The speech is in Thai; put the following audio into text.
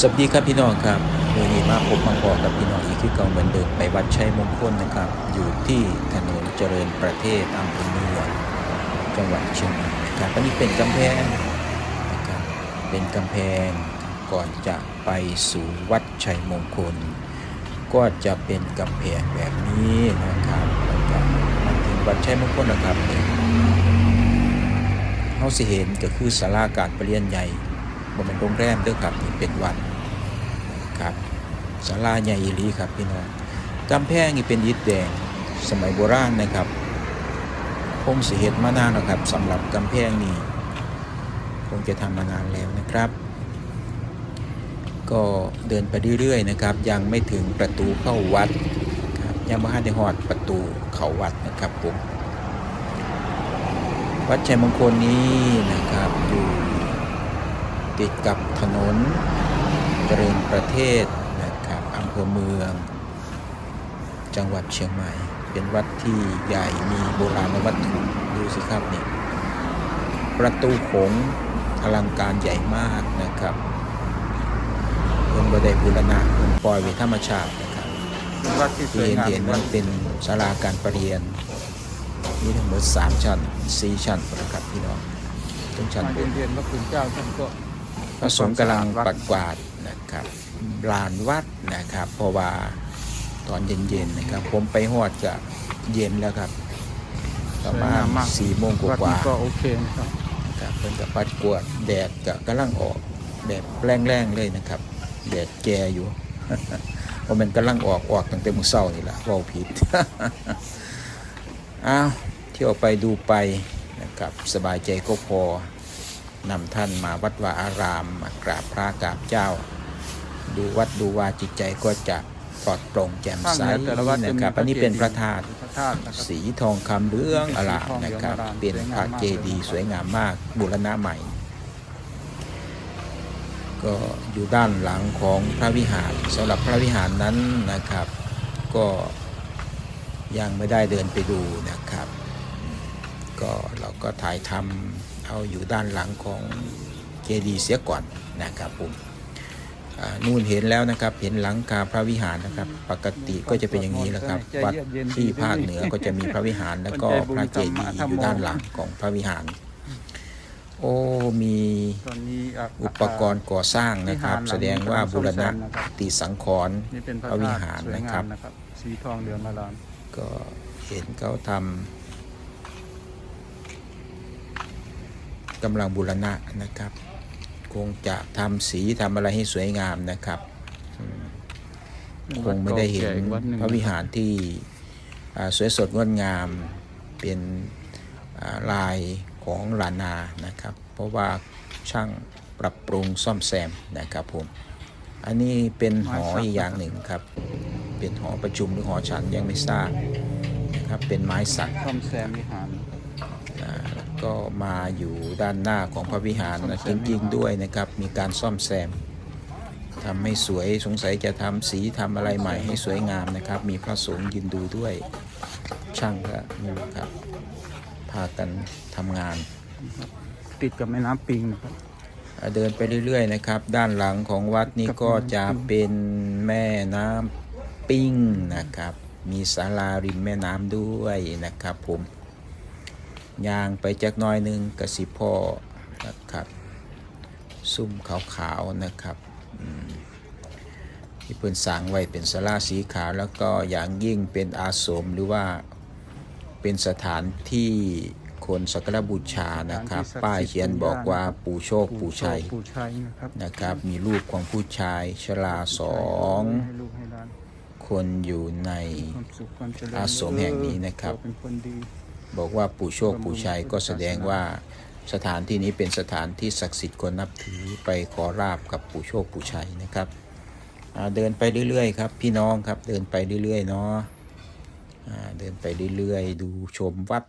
สวัสดีครับพี่น้องครับวันนี้มาพบมาพอกับพี่น้องอีกคือเก่าเหมือนเดิมไปวัดชัยมงคลนะครับ อยู่ที่ถนนเจริญประเทศอำเภอเมืองจังหวัดเชียงใหม่ครับอันนี้เป็นกำแพงนะครับเป็นกำแพงก่อนจะไปสู่วัดชัยมงคล ก็จะเป็นกำแพงแบบนี้นะครับแล้วก็มาถึงวัดชัยมงคลนะครับนี่เขาสิเห็นก็คือศาลาการประเรียนใหญ่ บ่เป็นโรงแรมเด้อครับนี่เป็นวัดครับศาลาใหญ่อีหลีครับพี่น้องกำแพงนี่เป็นอิฐแดงสมัยโบราณนะครับคงสิเฮ็ดมานานแล้วครับสำหรับกำแพงนี่คงจะทำมานานแล้วนะครับ ก็เดินไปเรื่อยๆนะครับ ยังไม่ถึงประตูเข้าวัดครับยังไม่ได้ฮอดประตูเข้าวัดนะครับผมวัดชัยมงคลนี้นะครับอยู่ ติดกับถนนเจริญประเทศนะครับอำเภอเมือง จังหวัดเชียงใหม่ เป็นวัดที่ใหญ่มีโบราณวัตถุดูสิครับนี่ประตูโขงอลังการใหญ่มากนะครับเพิ่นบ่ได้บูรณะเพิ่นปล่อยไว้ธรรมชาตินะครับเป็นวัดที่สที่วยเห็นงามเห็นมันเป็นศาลาการประเรียน มีทั้งหมด 3 ชั้น 4 ชั้นนะครับพี่น้องตรงชั้นมาบนเรียนๆพระคุณเจ้าท่านก็ พระสงฆ์กำลังปัดกวาดนะครับลานวัดนะครับ เพราะว่าตอนเย็นๆนะครับ ผมไปหอดจะเย็นแล้วครับประมาณสี่โมงกวัดว่านี้ก็โอเคนะครับๆนะครับเพิ่นกับปัดกวาดแดดก็กำลังออกแดดแรงๆเลยนะครับ แดดแก่อยู่เพราะมันกำลังออกออกตั้งแต่มื้อเช้านี่แหละเว่าผิดอ้าวเที่ยวไปดูไปนะครับ สบายใจก็พอ นำท่านมาวัดวาอารามมากราบพระกราบเจ้า ดูวัดดูวาจิตใจก็จะปลอดโปร่งแจ่มภาคใสเหนือแต่ละวัดจะนะมีครับพระอันนี้เป็นพระธาตุพระธาตุนะครับสีทองคำเหลืองอลามสีทองเหลืองนะครับอร่ามเป็นพระเจดีย์สสววยยงางามมมากบูรณะใหม่ ก็อยู่ด้านหลังของพระวิหารสำหรับพระวิหารนั้นนะครับ ก็ยังไม่ได้เดินไปดูนะครับ ก็เราก็ถ่ายทำ เอาอยู่ด้านหลังของเจดีย์เสียก่อนนะครับผมอ่านู่นเห็นแล้วนะครับ เห็นหลังคาพระวิหารนะครับ ปกติก็จะเป็นอย่างนี้แหละครับ วัดที่ภาคเหนือก็จะมีพระวิหาร แล้วก็พระเจดีย์อยู่ด้านหลังของพระวิหาร โอ้มีตอนนี้อะอุปกรณ์ก่อสร้างนะครับวิหารหลังแสดงว่าบูรณะซ่อมแซมนะครับติสังขรณ์นี่เป็นพระพระวิธาตุหารสวยนะคงารับมนะครับสีทองเหลืองอลามก็เห็นเขาทำ กำลังบูรณะนะครับ คงจะทำสีทำอะไรให้สวยงามนะครับอืมคงไม่ได้เห็นวัดก่าแก่อีกวัดหนึ่งพระวิหารที่อ่าสวยสดงดงามเป็นอ่าลายของลานานะครับ เพราะว่าช่างปรับปรุงซ่อมแซมนะครับผมอันนี้เป็นหออีกอย่างหนึ่งครับ เป็นหอประชุมหรือหอฉันยังไม่ทราบนะครับเป็นไม้สักซ่อมแซมวิหารอ่าแล้ว ก็มาอยู่ด้านหน้าของพระวิหารซ่อมนะแซจมริงวิหารๆด้วยนะครับ มีการซ่อมแซมทำให้สวยสงสัยจะทำสีทำอะไรใหม่ให้สวยงามนะครับ มีพระสงฆ์ยืนดูด้วยช่างก็นี่ครับ พากันทำงาน ติดกับแม่น้ำปิงนะครับอ่าเดินไปเรื่อยๆนะครับ ด้านหลังของวัดนี้ก็จะเป็นแม่น้ำปิ้งนะครับ มีศาลาริมแม่น้ำด้วยนะครับผม ย่างไปจักหน้อยหนึงกสิพ่อนะครับ ซุ่มขาวๆนะครับอืมที่เพิ่นสร้างไว้เป็นศาลาสีขาวแล้วก็อย่างยิ่งเป็นอาสมหรือว่าเป็นสถานที่คนสักการะบูชานะครับสถานที่ศักดิ์สิทธิ์ป้ายเขียนบอกว่าปู่โชคปู่ชัยปู่ชัยนะครับนะครับ มีรูปของผู้ชายชราสองให้ลูกให้หลานคนอยู่ในความสุขความเจริญอาสมแห่งนี้นะครับเาเป็นคนดี บอกว่าปู่โชคปู่ชัยก็แสดงว่าสถานที่นี้เป็นสถานที่ศักดิ์สิทธิ์คนนับถือไปขอราบกับปู่โชคปู่ชัยนะครับเดินไปเรื่อยๆครับพี่น้องครับเดินไปเรื่อยๆเนาะเดินไปเรื่อยๆ ดูชมวัด